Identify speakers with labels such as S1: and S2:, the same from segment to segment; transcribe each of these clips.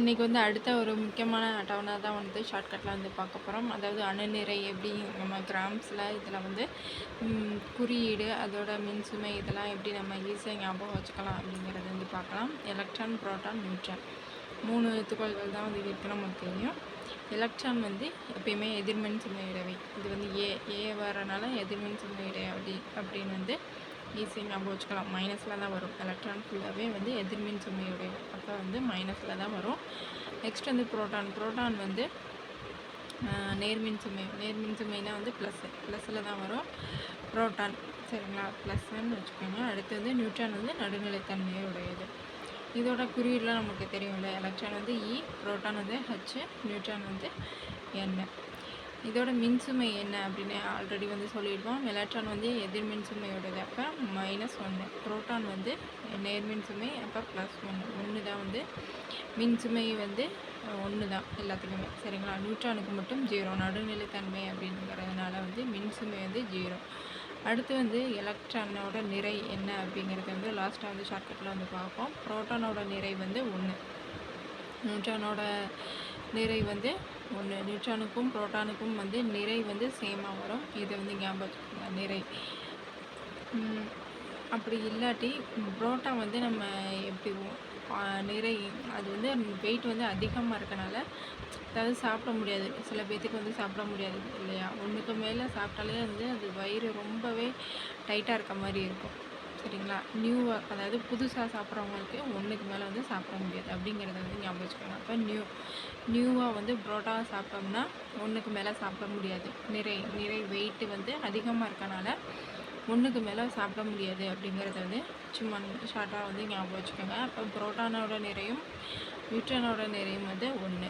S1: இன்றைக்கி வந்து அடுத்த ஒரு முக்கியமான அட்டவணை தான் வந்து ஷார்ட்கட்டில் வந்து பார்க்க போகிறோம் அதாவது அணுநிறை எப்படி நம்ம கிராம்ஸில் இதில் வந்து குறியீடு அதோட மின்சுமை இதெல்லாம் எப்படி நம்ம ஈஸியாக ஞாபகம் வச்சுக்கலாம் அப்படிங்கிறத வந்து பார்க்கலாம். Electron proton neutron. மூணு துகள்கள் தான் வந்து இருக்கு நமக்கு தெரியும். எலக்ட்ரான் வந்து எப்பயுமே எதிர்மின் சுமையிடவை இது வந்து ஏ ஏ வரனால எதிர்மின் சுமை இடை அப்படி அப்படின்னு வந்து ஈஸியாக ஞாபகம் வச்சுக்கலாம். மைனஸில் தான் வரும். எலக்ட்ரான் ஃபுல்லாகவே வந்து எதிர்மின் சுமையுடைய அப்போ வந்து மைனஸில் தான் வரும். நெக்ஸ்ட் வந்து புரோட்டான் ப்ரோட்டான் வந்து நேர்மின் சுமை. நேர்மின் சுமைனா வந்து ப்ளஸ் ப்ளஸ்ஸில் தான் வரும். ப்ரோட்டான் சரிங்களா? ப்ளஸ்ன்னு வச்சுக்கோங்க. அடுத்து வந்து நியூட்ரான் வந்து நடுநிலைத்தன்மையுடையது. இதோட குறியீடுலாம் நமக்கு தெரியும்ல. எலக்ட்ரான் வந்து e, இ ப்ரோட்டான் வந்து ஹச் நியூட்ரான் வந்து என் இதோட மின்சுமை என்ன அப்படின்னு ஆல்ரெடி வந்து சொல்லிடுவோம். எலக்ட்ரான் வந்து எதிர் மின்சுமையோடது. அப்போ மைனஸ் ஒன்று புரோட்டான் வந்து நேர்மின் சுமை அப்போ ப்ளஸ் ஒன்று ஒன்று தான் வந்து மின்சுமை வந்து ஒன்று தான் எல்லாத்துக்குமே. சரிங்களா? நியூட்ரானுக்கு மட்டும் ஜீரோ நடுநிலைத்தன்மை அப்படிங்கிறதுனால வந்து மின்சுமை வந்து ஜீரோ அடுத்து வந்து எலக்ட்ரானோட நிறை என்ன அப்படிங்கிறது வந்து லாஸ்ட்டாக வந்து ஷார்ட்கட்டில் வந்து பார்ப்போம். புரோட்டானோட நிறை வந்து ஒன்று நியூட்ரானோட நிறை வந்து ஒன்று நியூட்ரானுக்கும் புரோட்டானுக்கும் வந்து நிறை வந்து சேமாக வரும். இதை வந்து ஞாபகம் நிறை. அப்படி இல்லாட்டி புரோட்டா வந்து நம்ம எப்படி நிறை அது வந்து வெயிட் வந்து அதிகமாக இருக்கனால அதாவது சாப்பிட முடியாது. சில பேர்த்துக்கு வந்து சாப்பிட முடியாது இல்லையா? ஒன்றுக்கு மேலே சாப்பிட்டாலே வந்து அது வயிறு ரொம்பவே டைட்டாக இருக்க மாதிரி இருக்கும். சரிங்களா நியூவாக அதாவது புதுசாக சாப்பிட்றவங்களுக்கு ஒன்றுக்கு மேலே வந்து சாப்பிட முடியாது அப்படிங்கிறத வந்து ஞாபகம் வச்சுக்கோங்க. அப்போ நியூ நியூவாக வந்து புரோட்டா சாப்பிட்டோம்னா ஒன்றுக்கு மேலே சாப்பிட முடியாது. நிறை நிறை வெயிட்டு வந்து அதிகமாக இருக்கனால ஒன்றுக்கு மேலே சாப்பிட முடியாது அப்படிங்கிறத வந்து சும்மா ஷார்ட்டாக வந்து ஞாபகம் வச்சுக்கோங்க. அப்போ புரோட்டானோட நிறையும் நியூட்ரனோட நிறையும் வந்து ஒன்று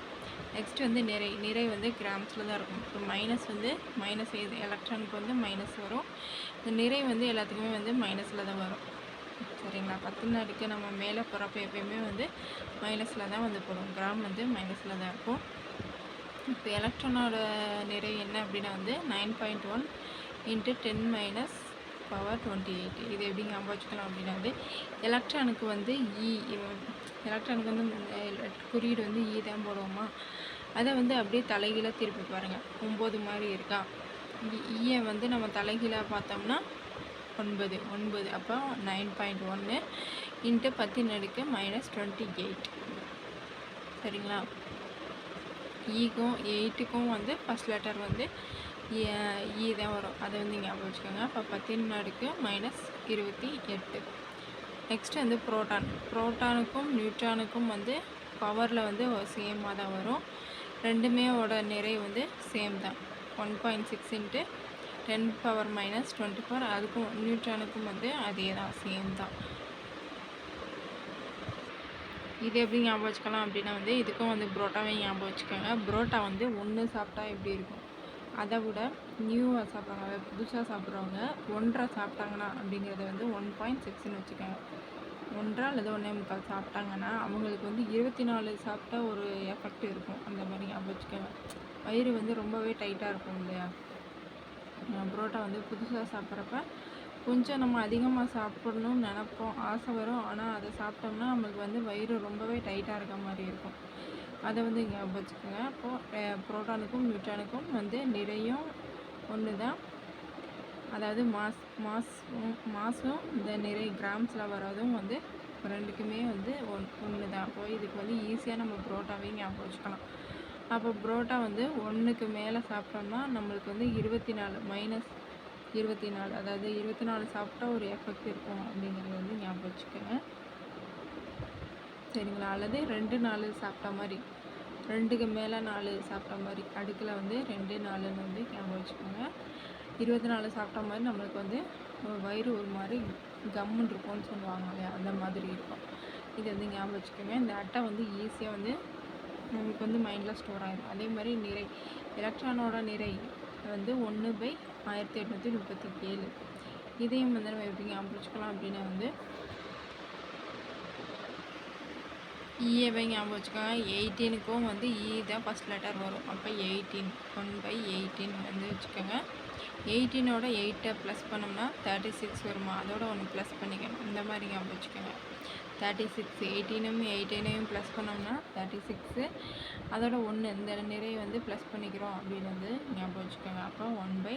S1: நெக்ஸ்ட் வந்து நிறை நிறை வந்து கிராம்ஸில் தான் இருக்கும். இப்போ மைனஸ் வந்து மைனஸ் எலக்ட்ரானுக்கு வந்து மைனஸ் வரும். இந்த நிறை வந்து எல்லாத்துக்குமே வந்து மைனஸில் தான் வரும். சரிங்களா? பத்து நாளைக்கு நம்ம மேலே போகிறப்ப எப்பயுமே வந்து மைனஸில் தான் வந்து போடும் கிராம் வந்து மைனஸில் தான் இருக்கும். இப்போ எலக்ட்ரானோட நிறை என்ன அப்படின்னா வந்து nine point one into ten minus power twenty eight இது எப்படி ஞாபகம் வச்சுக்கலாம் அப்படின்னா வந்து எலக்ட்ரானுக்கு வந்து e, இ எலக்ட்ரானுக்கு வந்து குறியீடு வந்து இ தான் போடுவோமா? அதை வந்து அப்படியே தலைகீழாக திருப்பி பாருங்கள் ஒம்பது மாதிரி இருக்கா? ஈயை e வந்து நம்ம தலைகீழாக பார்த்தோம்னா ஒன்பது ஒன்பது. அப்போ நைன் பாயிண்ட் ஒன்று இன்ட்டு பத்தின் அடுக்கு மைனஸ் டுவெண்ட்டி எயிட் சரிங்களா ஈக்கும் எயிட்டுக்கும் வந்து ஃபஸ்ட் லெட்டர் வந்து ஈ தான் வரும். அதை வந்து ஞாபகம் வச்சுக்கோங்க. அப்போ பத்தின் மைனஸ் இருபத்தி எட்டு. நெக்ஸ்ட்டு வந்து புரோட்டான் புரோட்டானுக்கும் நியூட்ரானுக்கும் வந்து பவரில் வந்து சேமாக தான் வரும். ரெண்டுமே ஓட நிறை வந்து சேம் தான். One point six into ten power minus twenty four அதுக்கும் நியூட்ரானுக்கும் வந்து அதே தான் சேம் தான். இது எப்படி ஞாபகம் வச்சுக்கலாம் அப்படின்னா வந்து இதுக்கும் வந்து புரோட்டாவே ஞாபகம் வச்சுக்கோங்க. புரோட்டா வந்து ஒன்று சாப்பிட்டா எப்படி இருக்கும்? அதை விட நியூவாக சாப்பிட்றவங்க புதுசாக சாப்பிட்றவங்க ஒன்றரை சாப்பிட்டாங்கன்னா அப்படிங்கிறத வந்து ஒன் பாயிண்ட் சிக்ஸ்னு வச்சுக்கோங்க. ஒன்றரை அல்லது ஒன்றே முக்கால் சாப்பிட்டாங்கன்னா அவங்களுக்கு வந்து இருபத்தி நாலு சாப்பிட்டா ஒரு எஃபெக்ட் இருக்கும். அந்த மாதிரி அப்போ வச்சுக்கோங்க. வயிறு வந்து ரொம்பவே டைட்டாக இருக்கும் இல்லையா? புரோட்டா வந்து புதுசாக சாப்பிட்றப்ப கொஞ்சம் நம்ம அதிகமாக சாப்பிடணும்னு நினப்போம். ஆசை வரும். ஆனால் அதை சாப்பிட்டோம்னா நம்மளுக்கு வந்து வயிறு ரொம்பவே டைட்டாக இருக்க மாதிரி இருக்கும். அதை வந்து ஞாபகம் வச்சுக்கோங்க. அப்போது புரோட்டானுக்கும் நியூட்ரானுக்கும் வந்து நிறையும் ஒன்று தான் அதாவது மாஸ் மாஸ் மாசும் இந்த நிறை கிராம்ஸில் வர்றதும் வந்து ரெண்டுக்குமே வந்து ஒன் ஒன்று தான் அப்போ இதுக்கு வந்து ஈஸியாக நம்ம புரோட்டாவே ஞாபகம் வச்சுக்கலாம். அப்போ புரோட்டா வந்து ஒன்றுக்கு மேலே சாப்பிட்டோம்னா நம்மளுக்கு வந்து இருபத்தி நாலு மைனஸ் இருபத்தி நாலு அதாவது இருபத்தி நாலு சாப்பிட்டா ஒரு எஃபெக்ட் இருக்கும் அப்படிங்கிறத வந்து ஞாபகம் வச்சுக்கோங்க. சரிங்களா? அல்லது ரெண்டு நாலு சாப்பிட்ட மாதிரி ரெண்டுக்கு மேலே நாலு சாப்பிட்ட மாதிரி அடுக்கில் வந்து ரெண்டு நாலுன்னு வந்து ஞாபகம் வச்சுக்கோங்க. இருபத்தி நாலு சாப்பிட்ட மாதிரி நம்மளுக்கு வந்து வயிறு ஒரு மாதிரி கம்முன்னு இருக்கும்னு சொல்லுவாங்க இல்லையா? அந்த மாதிரி இருக்கும். இது வந்து ஞாபகம் வச்சுக்கோங்க. இந்த அட்டை வந்து ஈஸியாக வந்து நமக்கு வந்து மைண்டில் ஸ்டோர் ஆகிடும் அதே மாதிரி நிறை எலக்ட்ரானோட நிறை வந்து ஒன்று பை ஆயிரத்தி எட்நூற்றி முப்பத்தி ஏழு இதையும் வந்து நம்ம எப்படி ஞாபகம் வச்சுக்கலாம் அப்படின்னா வந்து e இஏவை ஞாபகம் வச்சுக்கோங்க. எயிட்டீனுக்கும் வந்து இ தான் ஃபஸ்ட் லெட்டர் வரும். அப்போ எயிட்டீன் ஒன் பை எயிட்டீன் வந்து வச்சுக்கோங்க. எயிட்டீனோட எயிட்டை ப்ளஸ் பண்ணோம்னா தேர்ட்டி சிக்ஸ் வருமா? அதோட ஒன்று ப்ளஸ் பண்ணிக்கணும் இந்த மாதிரி ஞாபகம் வச்சுக்கோங்க. தேர்ட்டி சிக்ஸ் எயிட்டீனும் எயிட்டீனையும் ப்ளஸ் பண்ணோம்னா தேர்ட்டி சிக்ஸு அதோட ஒன்று இந்த நிறைய வந்து ப்ளஸ் பண்ணிக்கிறோம் அப்படின்னு வந்து ஞாபகம் வச்சுக்கோங்க. அப்போ one by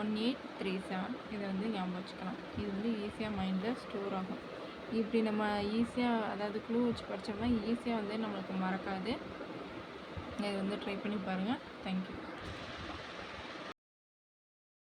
S1: one eight three seven இதை வந்து ஞாபகம் வச்சுக்கலாம். இது வந்து ஈஸியாக மைண்டில் ஸ்டோர் ஆகும். இப்படி நம்ம ஈஸியாக அதாவது க்ளூ வச்சு படித்தோம்னா ஈஸியாக வந்து நம்மளுக்கு மறக்காது. இதை வந்து ட்ரை பண்ணி பாருங்கள் தேங்க்யூ